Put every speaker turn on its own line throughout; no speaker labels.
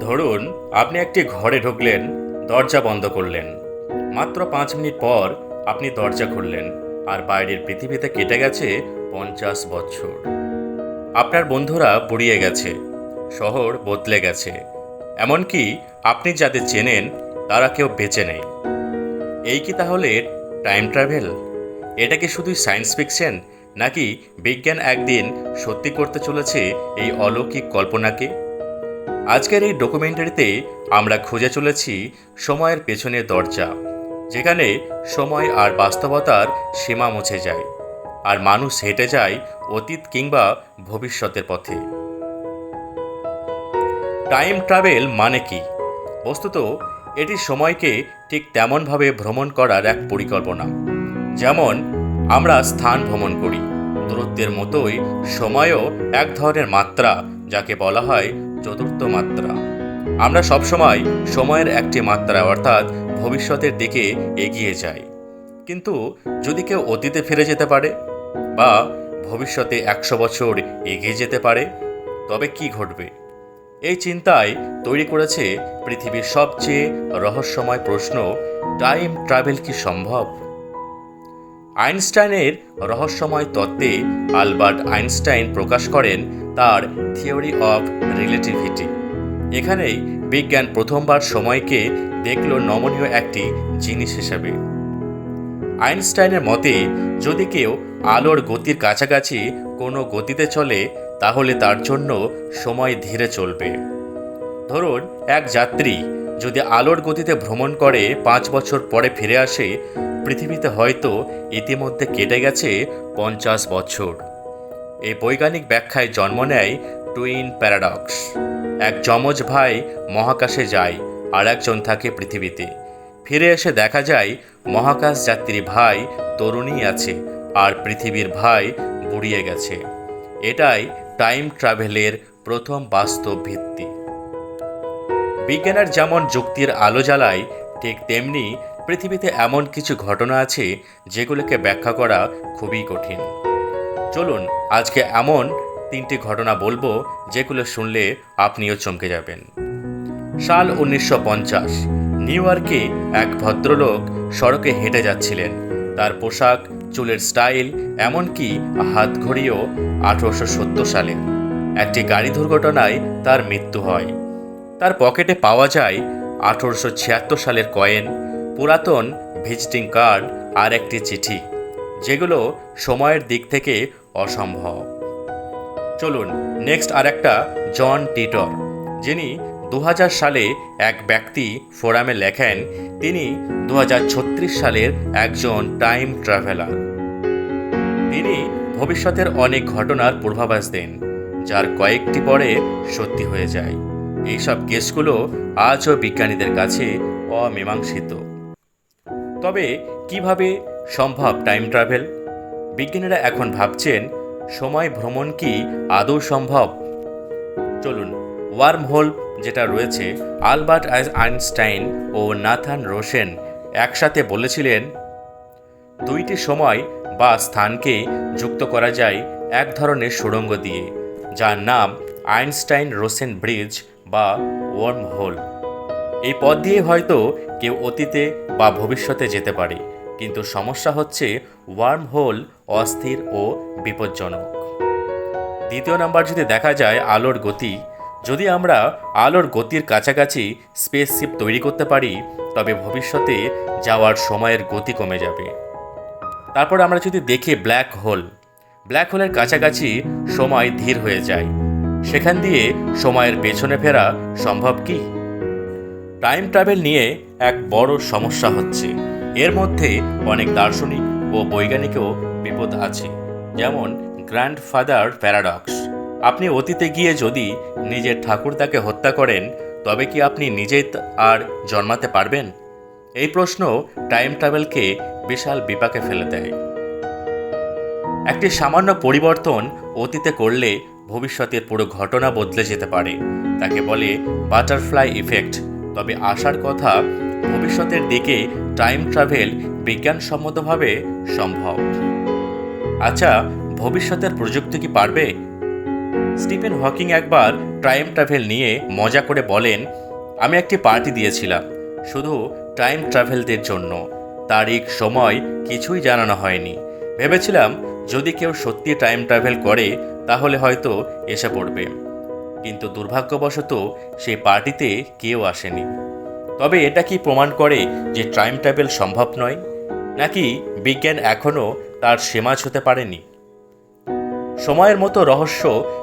ধরুন, আপনি একটি ঘরে ঢুকলেন, দরজা বন্ধ করলেন। মাত্র পাঁচ মিনিট পর আপনি দরজা খুললেন, আর বাইরের পৃথিবীতে কেটে গেছে পঞ্চাশ বছর। আপনার বন্ধুরা বুড়িয়ে গেছে, শহর বদলে গেছে। এমনকি আপনি যাদের চেনেন, তারা কেউ বেঁচে নেই। এই কি তাহলে টাইম ট্রাভেল এটা কি শুধুই সায়েন্স ফিকশন নাকি বিজ্ঞান একদিন সত্যি করতে চলেছে এই অলৌকিক কল্পনাকে? আজকের এই ডকুমেন্টারিতে আমরা খুঁজে চলেছি সময়ের পেছনের দরজা, যেখানে সময় আর বাস্তবতার সীমা মুছে যায় আর মানুষ হেঁটে যায় অতীত কিংবা ভবিষ্যতের পথে। টাইম ট্রাভেল মানে কি? বস্তুত, এটি সময়কে ঠিক তেমনভাবে ভ্রমণ করার এক পরিকল্পনা। যেমন, আমরা স্থান ভ্রমণ করি, দূরত্বের মতোই সময়ও এক ধরনের মাত্রা যাকে বলা হয় চতুর্থ মাত্রা। আমরা সবসময় সময়ের একটি মাত্রা অর্থাৎ ভবিষ্যতের দিকে এগিয়ে যাই। কিন্তু যদি কেউ অতীতে ফিরে যেতে পারে বা ভবিষ্যতে একশো বছর এগিয়ে যেতে পারে, তবে কি ঘটবে? এই চিন্তায় তৈরি করেছে পৃথিবীর সবচেয়ে রহস্যময় প্রশ্ন, টাইম ট্রাভেল কি সম্ভব? আইনস্টাইনের রহস্যময় তত্ত্বে আলবার্ট আইনস্টাইন প্রকাশ করেন তার থিওরি অফ রিলেটিভিটি। এখানেই বিজ্ঞান প্রথমবার সময়কে দেখল নমনীয় একটি জিনিস হিসেবে। আইনস্টাইনের মতে, যদি কেউ আলোর গতির কাছাকাছি কোনো গতিতে চলে, তাহলে তার জন্য সময় ধীরে চলবে। ধরুন, এক যাত্রী যদি আলোর গতিতে ভ্রমণ করে পাঁচ বছর পরে ফিরে আসে পৃথিবীতে হয়তো ইতিমধ্যে কেটে গেছে পঞ্চাশ বছর। এই বৈজ্ঞানিক ব্যাখ্যায় জন্ম নেয় টুইন প্যারাডক্স। এক যমজ ভাই মহাকাশে যায় আর একজন থাকে পৃথিবীতে। ফিরে এসে দেখা যায় মহাকাশ যাত্রী ভাই তরুণী আছে আর পৃথিবীর ভাই বুড়িয়ে গেছে। এটাই টাইম ট্রাভেলের প্রথম বাস্তব ভিত্তি। বিজ্ঞানের যেমন যুক্তির আলো জ্বালায়, ঠিক তেমনি পৃথিবীতে এমন কিছু ঘটনা আছে যেগুলোকে ব্যাখ্যা করা খুবই কঠিন। চলুন, আজকে এমন তিনটি ঘটনা বলব যেগুলো শুনলে আপনিও চমকে যাবেন। সাল উনিশশো পঞ্চাশ, নিউ ইয়র্কে এক ভদ্রলোক সড়কে হেঁটে যাচ্ছিলেন। তার পোশাক, চুলের স্টাইল, এমনকি হাতঘড়িও আঠারোশো সত্তর সালে। একটি গাড়ি দুর্ঘটনায় তার মৃত্যু হয়। তার পকেটে পাওয়া যায় আঠারোশো ছিয়াত্তর সালের কয়েন পুরাতন ভিজিটিং কার্ড আর একটি চিঠি, যেগুলো সময়ের দিক থেকে অসম্ভব। চলুন, নেক্সট আর একটা জন টিটর, যিনি দু হাজার সালে এক ব্যক্তি ফোরামে লেখেন, তিনি দু হাজার ছত্রিশ সালের একজন টাইম ট্রাভেলার। তিনি ভবিষ্যতের অনেক ঘটনার পূর্বাভাস দেন, যার কয়েকটি পরে সত্যি হয়ে যায়। এইসব কেসগুলো আজও বিজ্ঞানীদের কাছে অমীমাংসিত। তবে কীভাবে সম্ভব টাইম ট্রাভেল বিজ্ঞানীরা এখন ভাবছেন, সময় ভ্রমণ কি আদৌ সম্ভব? চলুন ওয়ার্ম হোল যেটা রয়েছে, আলবার্ট আইনস্টাইন ও নাথান রোশেন একসাথে বলেছিলেন, দুইটি সময় বা স্থানকে যুক্ত করা যায় এক ধরনের সুড়ঙ্গ দিয়ে, যার নাম আইনস্টাইন রোসেন ব্রিজ বা ওয়ার্ম হোল এই পথ দিয়ে হয়তো কেউ অতীতে বা ভবিষ্যতে যেতে পারে। কিন্তু সমস্যা হচ্ছে ওয়ার্ম হোল অস্থির ও বিপজ্জনক। দ্বিতীয় নাম্বার যদি দেখা যায় আলোর গতি, যদি আমরা আলোর গতির কাছাকাছি স্পেসশিপ তৈরি করতে পারি, তবে ভবিষ্যতে যাওয়ার সময়ের গতি কমে যাবে। তারপর আমরা যদি দেখি ব্ল্যাক হোল, ব্ল্যাক হোলের কাছাকাছি সময় ধীর হয়ে যায়। সেখান দিয়ে সময়ের পেছনে ফেরা সম্ভব কি? টাইম ট্রাভেল নিয়ে এক বড় সমস্যা হচ্ছে। এর মধ্যে অনেক দার্শনিক ও বৈজ্ঞানিকও বিপদ আছে, যেমন গ্র্যান্ডফাদার প্যারাডক্স আপনি অতীতে গিয়ে যদি নিজের ঠাকুরদাকে হত্যা করেন, তবে কি আপনি নিজেই আর জন্মাতে পারবেন? এই প্রশ্ন টাইম ট্রাভেলকে বিশাল বিপাকে ফেলে দেয়। একটি সামান্য পরিবর্তন অতীতে করলে ভবিষ্যতের পুরো ঘটনা বদলে যেতে পারে, তাকে বলে বাটারফ্লাই ইফেক্ট তবে আসার কথা ভবিষ্যতের দিকে টাইম ট্রাভেল বিজ্ঞানসম্মতভাবে সম্ভব। আচ্ছা ভবিষ্যতের প্রযুক্তি কি পারবে? স্টিফেন হকিং একবার টাইম ট্রাভেল নিয়ে মজা করে বলেন, আমি একটি পার্টি দিয়েছিলাম, শুধু টাইম ট্রাভেলদের জন্য। তারিখ, সময় কিছুই জানানো হয়নি। ভেবেছিলাম যদি কেউ সত্যি টাইম ট্রাভেল করে, তাহলে হয়তো এসে পড়বে। কিন্তু দুর্ভাগ্যবশত সেই পার্টিতে কেউ আসেনি। তবে এটা কি প্রমাণ করে যে টাইম ট্রাভেল সম্ভব নয়? নাকি বিজ্ঞান এখনও তার সীমাজ হতে পারেনি? সময়ের মতো রহস্য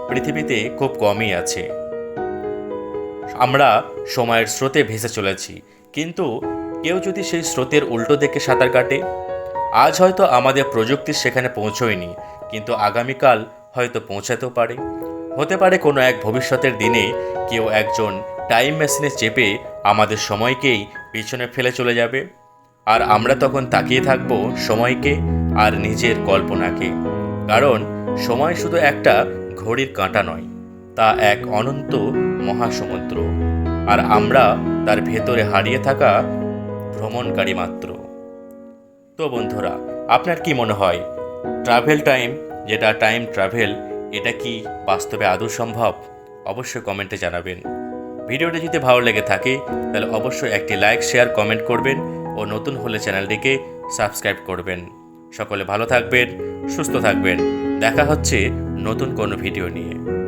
পৃথিবীতে খুব কমই আছে। আমরা সময়ের স্রোতে ভেসে চলেছি, কিন্তু কেউ যদি সেই স্রোতের উল্টো দিকে সাঁতার কাটে? আজ হয়তো আমাদের প্রযুক্তি সেখানে পৌঁছয়নি, কিন্তু আগামীকাল হয়তো পৌঁছাতেও পারে। হতে পারে কোনো এক ভবিষ্যতের দিনে কেউ একজন টাইম মেশিনে চেপে আমাদের সময়কেই পিছনে ফেলে চলে যাবে। আর আমরা তখন তাকিয়ে থাকব সময়কে আর নিজের কল্পনাকে। কারণ সময় শুধু একটা ঘড়ির কাঁটা নয়, তা এক অনন্ত মহাসমুদ্র। আর আমরা তার ভেতরে হারিয়ে থাকা ভ্রমণকারী মাত্র। তো বন্ধুরা, আপনার কি মনে হয়? ট্রাভেল টাইম যেটা টাইম ট্রাভেল এটা কি বাস্তবে আদৌ সম্ভব? অবশ্যই কমেন্টে জানাবেন। ভিডিওটা যদি ভালো লেগে থাকে, তাহলে অবশ্যই একটি লাইক, শেয়ার, কমেন্ট করবেন ও নতুন হলে চ্যানেলটিকে সাবস্ক্রাইব করবেন। সকলে ভালো থাকবেন, সুস্থ থাকবেন। দেখা হচ্ছে নতুন কোনো ভিডিও নিয়ে।